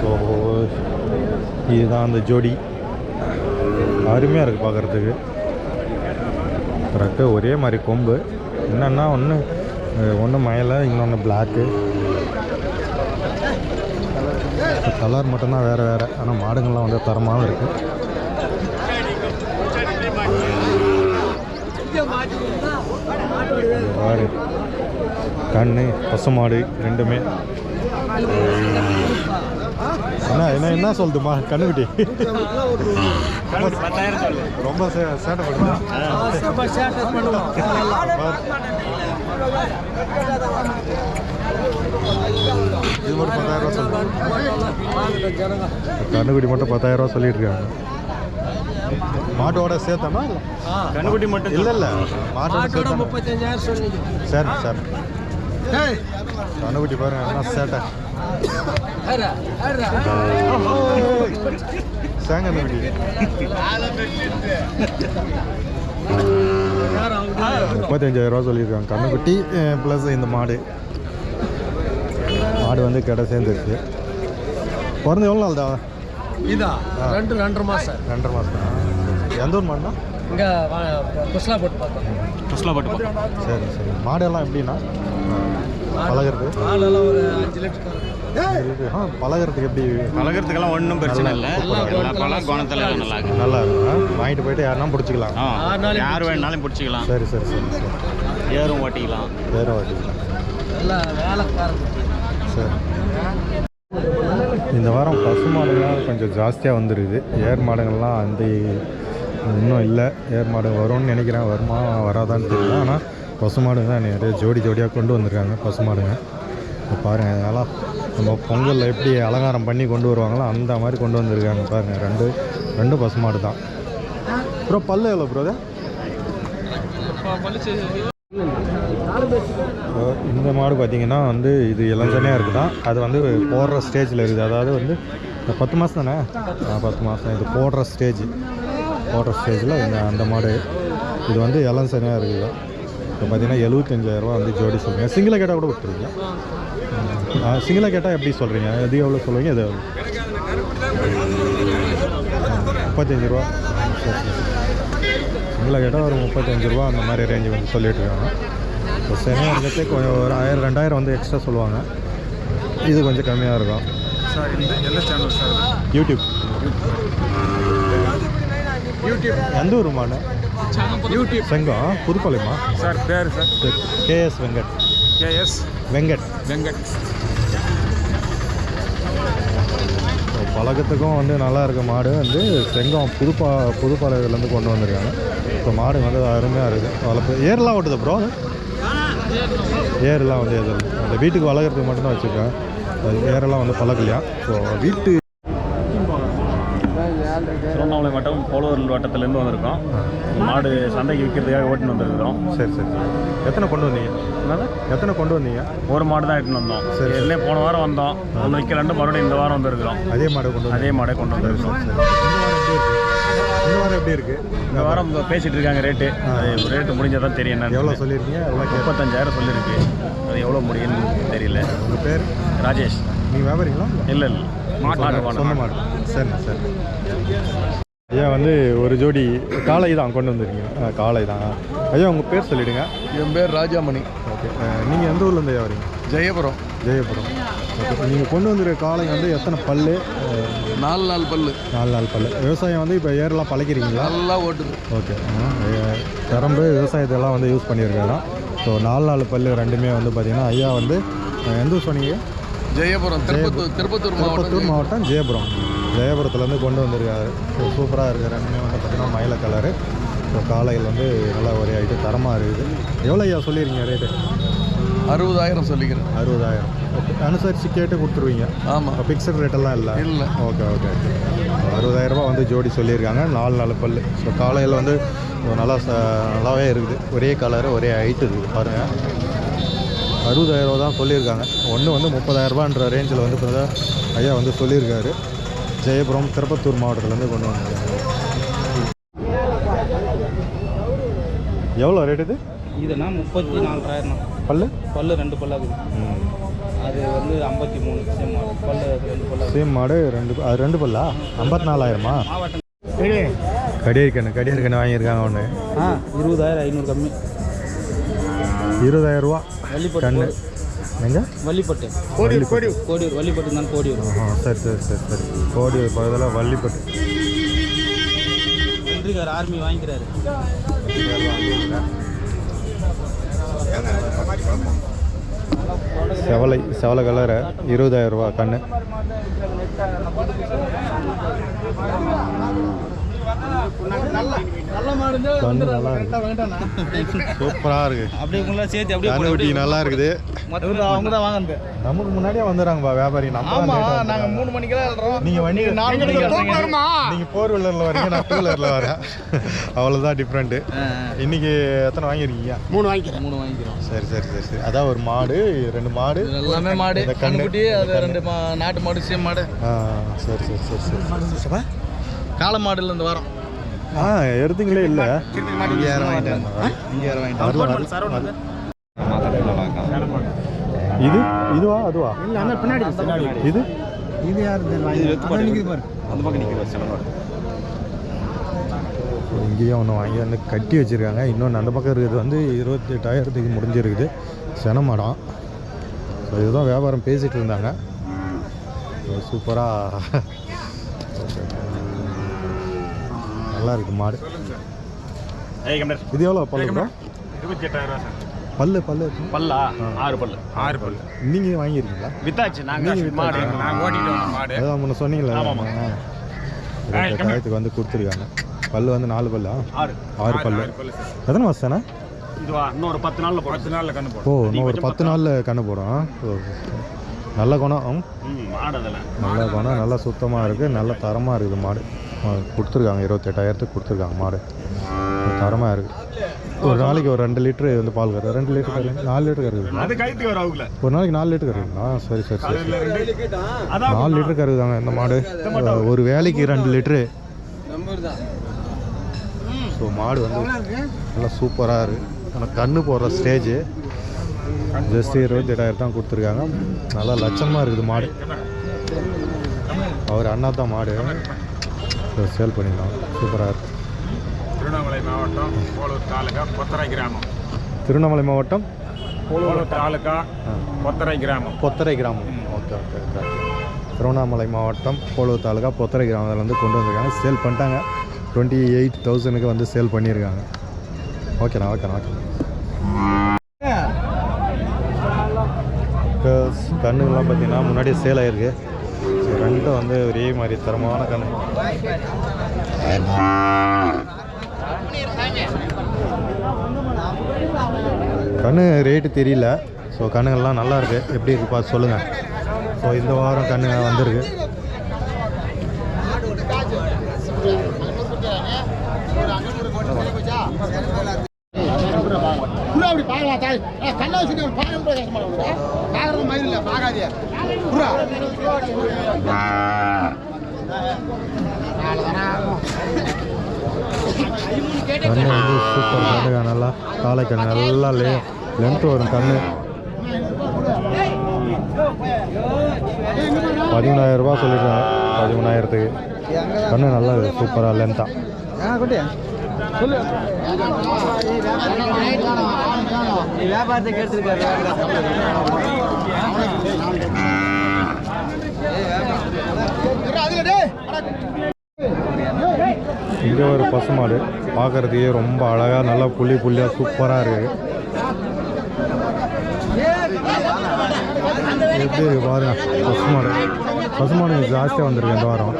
So இதுதான் அந்த ஜோடி. அருமையாக இருக்குது பார்க்குறதுக்கு ரெக்க ஒரே மாதிரி கொம்பு. என்னென்னா ஒன்று ஒன்று மயிலை இன்னொன்று பிளாக்கு கலர் மட்டும்தான் வேறு வேறு. ஆனால் மாடுங்கள்லாம் வந்து தரமாகவும் இருக்குது கண்ணு பசுமாடு ரெண்டுமே. என்ன என்ன என்ன சொல்லுதுமா கண்ணுக்குட்டி. ரொம்ப சே- சேட்டை பண்ணுது இது மட்டும் பத்தாயிரம் சொல்லுங்க கண்ணுக்குட்டி மட்டும் பத்தாயிரம் ரூபா சொல்லிட்டு இருக்காங்க. மாட்டோட சேர்த்தாமா? கண்ணுக்குட்டி மட்டும் இல்லை இல்லை. மாட்டோட முப்பத்தஞ்சாயிரம் சொன்னீங்க சரி சரி. கண்ணுக்குட்டி பாருங்க என்ன சேட்டை. சேங்க முப்பத்தஞ்சாயிரம் ரூபா சொல்லியிருக்காங்க கண்ணுக்குட்டி ப்ளஸ் இந்த மாடு மாடு வந்து கடை சேர்ந்துருச்சு பிறந்து எவ்வளோ நாள் தான் இதா ரெண்டு ரெண்டரை மாசம் ரெண்டரை மாதம் எந்த ஊர் மாடுனா இங்க குஸ்லா போட்டு பார்த்தோம் ஃபஸ்ட்டில் போட்டு சரி சரி மாடெல்லாம் எப்படின்னா பழகிறது. பழகிறதுக்கு எப்படி? பழகிறதுக்கெல்லாம் ஒன்றும் பிரச்சனை இல்லை. எல்லா பழம் குணத்தில் எல்லாம் நல்லா இருக்கு நல்லா இருக்கும்? வாங்கிட்டு போயிட்டு யாருன்னா பிடிச்சிக்கலாம். யார் வேணாலும் பிடிச்சிக்கலாம். சரி சரி சரி. சரி ஏறும் ஓட்டிக்கலாம். வேற ஓட்டிக்கலாம் சரி. இந்த வாரம் பசு மாடுங்கள்லாம் கொஞ்சம் ஜாஸ்தியாக வந்துருக்குது ஏர் மாடுங்கள்லாம் அந்த இன்னும் இல்லை. ஏர் மாடு வரும்னு நினைக்கிறேன். வருமா வராதான்னு தெரியல. ஆனால் பசு மாடுங்க தான் நிறைய ஜோடி ஜோடியாக கொண்டு வந்திருக்காங்க பசு மாடுங்க இப்போ பாருங்கள் அதெல்லாம் நம்ம பொங்கலில் எப்படி அலங்காரம் பண்ணி கொண்டு வருவாங்களோ அந்த மாதிரி கொண்டு வந்திருக்காங்க பாருங்கள் ரெண்டு ரெண்டு பசு மாடு தான். ப்ரோ பல்லு எவ்வளோ ப்ரோ இந்த மாடு பார்த்தீங்கன்னா வந்து இது இளஞ்சனையாக இருக்குதான் அது வந்து போடுற ஸ்டேஜில் இருக்குது. அதாவது வந்து பத்து மாதம் தானே? பத்து மாதம் இது போடுற ஸ்டேஜ். போடுற ஸ்டேஜில் இந்த அந்த மாடு. இது வந்து இளஞ்சனையாக இருக்குது. இப்போ பார்த்தீங்கன்னா எழுபத்தஞ்சாயிரரூவா வந்து ஜோடி சொல்லுங்கள் சிங்கிளாக கேட்டால் கூட விட்டுருவீங்க. சிங்கிளாக கேட்டால் எப்படி சொல்கிறீங்க எது எவ்வளோ சொல்லுவீங்க? எது எவ்வளோ முப்பத்தஞ்சு ரூபா. சிங்கிளாக கேட்டால் ஒரு முப்பத்தஞ்சு ரூபா அந்த மாதிரி ரேஞ்சு வந்து சொல்லிட்டு இருக்காங்க இப்போ செமையாக இருக்கிறதே கொஞ்சம் ஒரு ஆயிரம் ரெண்டாயிரம் வந்து எக்ஸ்ட்ரா சொல்லுவாங்க. இது கொஞ்சம் கம்மியாக இருக்கும். சார் இந்த எந்த சேனல் சார் யூடியூப் யூடியூப் எந்த ஊர் மாடு யூடியூப். செங்கம் புதுப்பாளையமா சார் பேர் sir. KS Venkat. KS Venkat. Venkat. பழக்கத்துக்கும் வந்து நல்லா இருக்க மாடு வந்து செங்கம் புதுப்பா புதுப்பாளையத்துலேருந்து கொண்டு வந்திருக்காங்க. இப்போ மாடு வந்து அருமையாக இருக்குது வளர்ப்பு ஏர்லாம் ஓட்டுது ப்ரோ ஏர்லாம் வந்து எது இல்லை. அந்த வீட்டுக்கு வளர்க்குறதுக்கு மட்டும்தான் வச்சுருக்கேன் ஏரெல்லாம் வந்து பழக்கலையா? ஸோ வீட்டு திருவண்ணாமலை வட்டம் போலூர் வட்டத்துலேருந்து வந்திருக்கோம். மாடு சந்தைக்கு விற்கிறதுக்காக ஓட்டின்னு வந்திருக்கிறோம். சரி சரி எத்தனை கொண்டு வந்தீங்க? என்னது? எத்தனை கொண்டு வந்தீங்க? ஒரு மாடு தான் எடுத்துன்னு வந்தோம். சரி. ஏற்கனவே போன வாரம் வந்தோம். ஒன்று விற்கலான்ட்டு மறுபடியும் இந்த வாரம் வந்திருக்கிறோம். அதே மாடை கொண்டு அதே மாடை கொண்டு வந்திருக்கிறோம். இந்த வாரம் எப்படி இருக்கு? இந்த வாரம் பேசிட்டு இருக்காங்க ரேட்டு. ரேட்டு முடிஞ்சதான் தெரியும் எவ்வளோ சொல்லியிருக்கீங்க? எவ்வளோ கேட்ப முப்பத்தஞ்சாயிரம் சொல்லியிருக்கு. அது எவ்வளோ முடியும்னு தெரியல. உங்கள் பேர்? ராஜேஷ். நீங்கள் வியாபாரிங்களா? இல்லை இல்லை. மாட்டு மாடு மாடு. சரி சரி ஐயா வந்து ஒரு ஜோடி காளை தான் கொண்டு வந்திருக்கீங்க. காளை தான். ஐயா உங்கள் பேர் சொல்லிவிடுங்க என் பேர் ராஜாமணி. ஓகே. நீங்கள் எந்த ஊர்லேருந்து ஐயா வரீங்க? ஜெயபுரம். ஜெயபுரம். ஓகே. நீங்கள் கொண்டு வந்திருக்க காளை வந்து எத்தனை பல்லு? அஹ், நாலு நாள் பல்லு. நாலு நாள் பல்லு. விவசாயம் வந்து இப்போ ஏர்லாம் பழக்கிறீங்களா? நல்லா ஓட்டுது. ஓகே. கரம்பு விவசாயத்தெல்லாம் வந்து யூஸ் பண்ணியிருக்காங்க. ஸோ நாலு நாலு பல்லு ரெண்டுமே வந்து பார்த்தீங்கன்னா ஐயா வந்து எந்த ஊர் சொன்னீங்க? ஜெயபுரம் திருப்பத்தூர் திருப்பத்தூர் மாவட்டம் ஜெயபுரம். ஜெயபுரத்துலேருந்து கொண்டு வந்திருக்காரு. சூப்பராக இருக்குது ரெண்டுமே வந்து பார்த்தீங்கன்னா மயில கலரு. ஸோ காலையில் வந்து நல்லா ஒரே ஆகிட்டு தரமாக இருக்குது. எவ்வளோ ஐயா சொல்லியிருக்கீங்க ரேட்டு? அறுபதாயிரம் சொல்லிக்கிறேன். அறுபதாயிரம். ஓகே. அனுசரித்து கேட்டு கொடுத்துருவீங்க. ஆமாம் ஃபிக்ஸட் ரேட்டெல்லாம் இல்லை? இல்லை. Okay okay. அறுபதாயிரரூபா வந்து ஜோடி சொல்லியிருக்காங்க. நாலு நாலு பல்லு. ஸோ காலையில் வந்து நல்லா ச- நல்லாவே இருக்குது. ஒரே கலரு ஒரே ஹைட் இருக்குது. பாருங்கள் அறுபதாயிரரூபா தான் சொல்லியிருக்காங்க. ஒன்று வந்து முப்பதாயிரரூபான்ற ரேஞ்சில் வந்து இப்போ ஐயா வந்து சொல்லியிருக்காரு. ஜெயபுரம் திருப்பத்தூர் மாவட்டத்துலேருந்து கொண்டு வந்திருக்காங்க எவ்வளோ ரேட் இது? இதுனா முப்பத்தி நாலாயிரம். பல்லு? பல்லு ரெண்டு பல்லாகுது அது வந்து ஐம்பத்தி மூணு சேம் மாடல் பல்லு ரெண்டு பல்லு சேம் மாடு ரெண்டு அது ரெண்டு பல்லா? ஐம்பத்தி நாலாயிரமா? கடியர் கண்ணு கடியர் கண்ணு வாங்கியிருக்காங்க ஒன்று ஆ இருபதாயிரம் ஐநூறு கம்மி. இருபதாயிரம் ரூபா. கண்ணு. எங்க? வள்ளிப்பட்டு. கோடியூர் கோடியூர். வள்ளிப்பட்டு தான் கோடியூர். ஆஹா, சரி சரி சரி சரி. கோடியூர் பக்கத்தில் வள்ளிப்பட்டு. நன்றிக்கார் ஆர்மி வாங்கிக்கிறாரு. செவலை செவலை கலரு இருபதாயிரம் ரூபா கண்ணு. நல்லா இருக்கு அப்படியே சேர்த்து அப்படியே நல்லா இருக்குது அவங்க தான் வாங்க நமக்கு முன்னாடியே வந்துடுறாங்கப்பா வியாபாரி நம்ம வந்திருக்காங்க. மூணு மணிக்கெல்லாம் நீங்க வண்டி நாலு மணிக்கு நீங்க ஃபோர் வீலர்ல வரீங்க நான் டூ வீலர்ல வரேன் அவ்வளவுதான் டிஃப்ரெண்ட் இன்னைக்கு எத்தனை வாங்கிருக்கீங்க மூணு வாங்கிக்கிறோம் மூணு வாங்கிக்கிறோம் சரி சரி சரி சரி அதான் ஒரு மாடு ரெண்டு மாடு எல்லாமே மாடு. கண்ணுக்குட்டி அது ரெண்டு நாட்டு மாடு சேம் மாடு சரி சரி சரி சரி காளை மாடுல இருந்து வரோம் ஆ எடுத்தீங்களே இல்ல. இங்கே யாரும் வாங்கிட்டாங்க இங்கே யாரும் வாங்கிட்டாங்க வரல, வரல. இது இதுவா அதுவா இது இது யார் அந்த பக்கம் இங்கேயும் ஒன்று வாங்கி வந்து கட்டி வச்சுருக்காங்க. இன்னொன்று அந்த பக்கம் இருக்கிறது வந்து இருபத்தி எட்டாயிரத்துக்கு முடிஞ்சிருக்குது செனமடம் ஸோ இதுதான் வியாபாரம் பேசிகிட்டு இருந்தாங்க. சூப்பராக நல்லா இருக்கு மாடு இது எவ்வளோ பல்லு பல்லு பல்லு பல்லா? ஆறு பல்லு. ஆறு பல்லு. நீங்கள் வாங்கியிருக்கீங்களா வித்தாச்சு. நாங்கள் மாடு நாங்கள் ஓட்டிட்டு வந்தோம் மாடு. அதான் முன்ன சொன்னீங்களா ஆமாம், வந்து கொடுத்துருக்காங்க. பல்லு வந்து நாலு பல்லா? ஆறு. ஆறு பல்லு. எத்தனை வருஷம்ண்ணா இதுவா? இன்னும் ஒரு பத்து நாளில் பத்து நாளில் கண்ணு ஓ போடும் இன்னும் ஒரு பத்து நாளில் கண்ணு போடும் ஓ, நல்ல குணம். நல்ல குணம். நல்லா சுத்தமாக இருக்குது நல்ல தரமாக இருக்குது மாடு. கொடுத்துருக்காங்க இருபத்தெட்டாயிரத்துக்கு கொடுத்துருக்காங்க மாடு. தரமாக இருக்குது ஒரு நாளைக்கு ஒரு ரெண்டு லிட்ரு வந்து பால் கறகு ரெண்டு லிட்டர் கறகு நாலு லிட்டர் அவங்கள. ஒரு நாளைக்கு நாலு லிட்டர் கறகுங்களா சரி சரி சரி. நாலு லிட்டர் கறகுதாங்க இந்த மாடு. ஒரு வேலைக்கு ரெண்டு லிட்ரு ஸோ மாடு வந்து நல்லா சூப்பராக இருக்குது ஆனால் கண்ணு போடுற ஸ்டேஜு. ஜஸ்ட் இருபத்தி எட்டாயிரம் தான் கொடுத்துருக்காங்க. நல்லா லட்சமாக இருக்குது மாடு. அவர் அண்ணா தான் மாடு. சேல் பண்ணிடலாம். சூப்பராக இருக்குது திருவண்ணாமலை மாவட்டம் போலூர் தாலுகா கொத்தரை கிராமம். திருவண்ணாமலை மாவட்டம்? போலூர் தாலுகா கொத்தரை கிராமம். பொத்தரை கிராமம். ஓகே ஓகே திருவண்ணாமலை மாவட்டம் போலூர் தாலுகா பொத்தரை கிராமத்தில் வந்து கொண்டு வந்திருக்காங்க. சேல் பண்ணிட்டாங்க. டுவெண்ட்டி எயிட் தௌசண்ட்க்கு வந்து சேல் பண்ணியிருக்காங்க. ஓகேண்ணா ஓகேண்ணா ஓகே கண்ணுங்கெல்லாம் பார்த்தீங்கன்னா முன்னாடியே சேல் ஆயிருக்கு. ஸோ ரெண்டும் வந்து ஒரே மாதிரி தரமான கண்ணு. கண்ணு ரேட்டு தெரியல. ஸோ கண்ணுங்கள்லாம் நல்லா இருக்கு. எப்படி இருக்கு பார்த்து சொல்லுங்கள் ஸோ இந்த வாரம் கண்ணுங்க வந்திருக்கு. அப்படி பார்க்கலாம் தாய். கண்ணா வச்சுட்டு ஒரு பாயம் கூட கேட்க மாட்டேன் மயில் இல்லை பார்க்காதே புறா கண்ணு வந்து சூப்பர் கண்ணுங்க நல்லா காலை கண்ணு நல்லா லே லென்த் வரும் கண்ணு. பதிமூணாயிரம் ரூபாய் சொல்லியிருக்காங்க. பதிமூணாயிரத்துக்கு. கண்ணு நல்லா சூப்பராக லென்த்தாக வியாபாரத்துக்கு எடுத்துருக்காரு இங்கே ஒரு பசுமாடு. பாக்குறதுக்கே ரொம்ப அழகாக நல்லா புள்ளி புள்ளியாக சூப்பராக இருக்குது எப்படி இருக்கு பாருங்க பசுமாடு. பசுமாடு ஜாஸ்தியாக வந்திருக்கு இந்த வாரம்.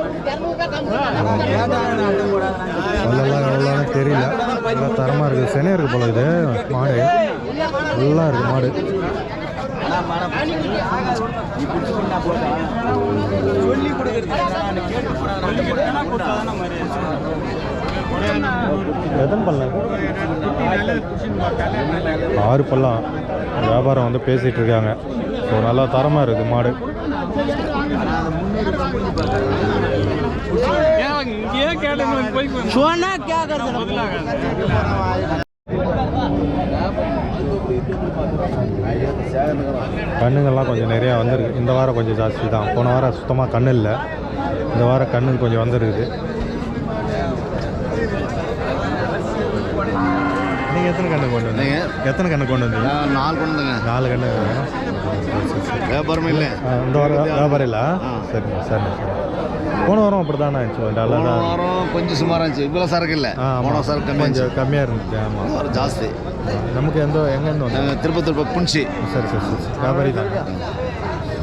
அதெல்லாம் எவ்வளோன்னு தெரியல. நல்லா தரமாக இருக்குது சென்னை இருக்குது போல இது மாடு. நல்லா இருக்குது மாடு. எத்தனை பல்ல? ஆறு பல்லாம் வியாபாரம் வந்து பேசிகிட்டு இருக்காங்க. ஸோ நல்லா தரமாக இருக்குது மாடு. சொன்னா கேட்கறது கண்ணுங்கள்லாம் கொஞ்சம் நிறையா வந்திருக்கு. இந்த வாரம் கொஞ்சம் ஜாஸ்தி தான். போன வாரம் சுத்தமாக கண்ணு இல்லை. இந்த வாரம் கண்ணு கொஞ்சம் வந்திருக்குது. நீங்கள் எத்தனை கண்ணு கொண்டு வந்தீங்க? எத்தனை கண்ணு கொண்டு வந்தீங்க? நாலு கொண்டுங்க நாலு கண்ணு. வியாபாரமே இல்லை. இந்த வாரம் வியாபாரம் இல்லை? சரிங்க சரிங்க சரி போன வாரம் அப்படி தானே ஆச்சு தான் வாரம் கொஞ்சம் சுமாராக இருந்துச்சு. இவ்வளோ சரக்கு இல்லை. போன சரக்கு கம்மி கொஞ்சம் கம்மியாக இருந்துச்சு ஆமாம் ஜாஸ்தி. நமக்கு எந்த எங்கேருந்து வந்து நாங்கள் திருப்பத்தூர் பக்கம் புன்சி சரி சரி சரி சரி. வியாபாரி தான்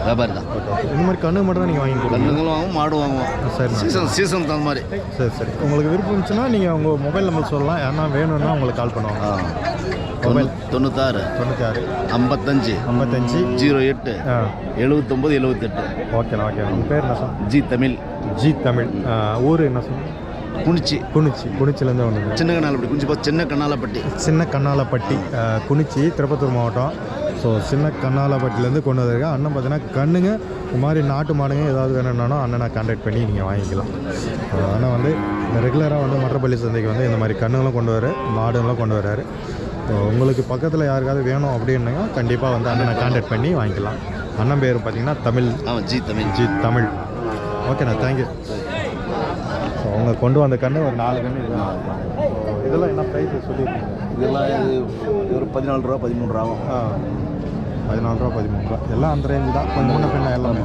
வியாபாரி தான் இந்த மாதிரி கண்ணு மட்டும் தான் நீங்கள் வாங்கி கொடுங்க கண்ணுங்களும் வாங்குவோம் மாடு வாங்குவோம் சரிண்ணா சீசன் சீசன் தகுந்த மாதிரி சரி சரி உங்களுக்கு விருப்பம் இருந்துச்சுன்னா நீங்கள் உங்கள் மொபைல் நம்பர் சொல்லலாம். யாருன்னா வேணும்னா உங்களுக்கு கால் பண்ணுவாங்க. ஆ. தொண்ணூ- தொண்ணூத்தாறு. ஐம்பத்தஞ்சு. ஐம்பத்தஞ்சு. ஜீரோ எட்டு. ஆ. எழுபத்தொம்பது எழுபத்தெட்டு ஓகேண்ணா ஓகே உங்கள் பேர் என்ன சொன்ன ஜி தமிழ். ஜி தமிழ். ஆ, ஊர் என்ன சொன்ன குனிச்சி. குனிச்சி குனிச்சிலேருந்து ஒன்று சின்ன கண்ணாலப்பட்டி குனிச்சி பார்த்து சின்ன கண்ணாலப்பட்டி சின்ன கண்ணாலப்பட்டி குனிச்சி திருப்பத்தூர் மாவட்டம். ஸோ சின்ன கண்ணாலப்பட்டிலேருந்து கொண்டு வந்திருக்கேன். அண்ணன் பார்த்தீங்கன்னா கண்ணுங்க இந்த மாதிரி நாட்டு மாடுங்க ஏதாவது வேணும்னாலும் அண்ணனை கான்டாக்ட் பண்ணி நீங்கள் வாங்கிக்கலாம். அண்ணன் வந்து ரெகுலராக வந்து மற்றப்பள்ளி சந்தைக்கு வந்து இந்த மாதிரி கண்ணுங்களும் கொண்டு வர மாடுங்களும் கொண்டு வராரு. ஸோ உங்களுக்கு பக்கத்தில் யாருக்காவது வேணும் அப்படின்னா கண்டிப்பாக வந்து அண்ணனை கான்டாக்ட் பண்ணி வாங்கிக்கலாம். அண்ணன் பேர் பார்த்தீங்கன்னா தமிழ். ஜி தமிழ். ஜி தமிழ். ஓகேண்ணா தேங்க்யூ ஸோ அவங்க கொண்டு வந்த கண்ணு ஒரு நாலு கண்ணு இது. இதெல்லாம் என்ன ப்ரைஸ் சொல்லியிருக்கீங்க? இதெல்லாம் இது ஒரு பதினாலு ரூபா பதிமூணு ரூபா ஆகும். ஆ. பதினாலு ரூபா பதிமூணு ரூபா. எல்லாம் அந்த ரேஞ்சு தான். கொஞ்சம் முன்ன பின்ன எல்லாமே.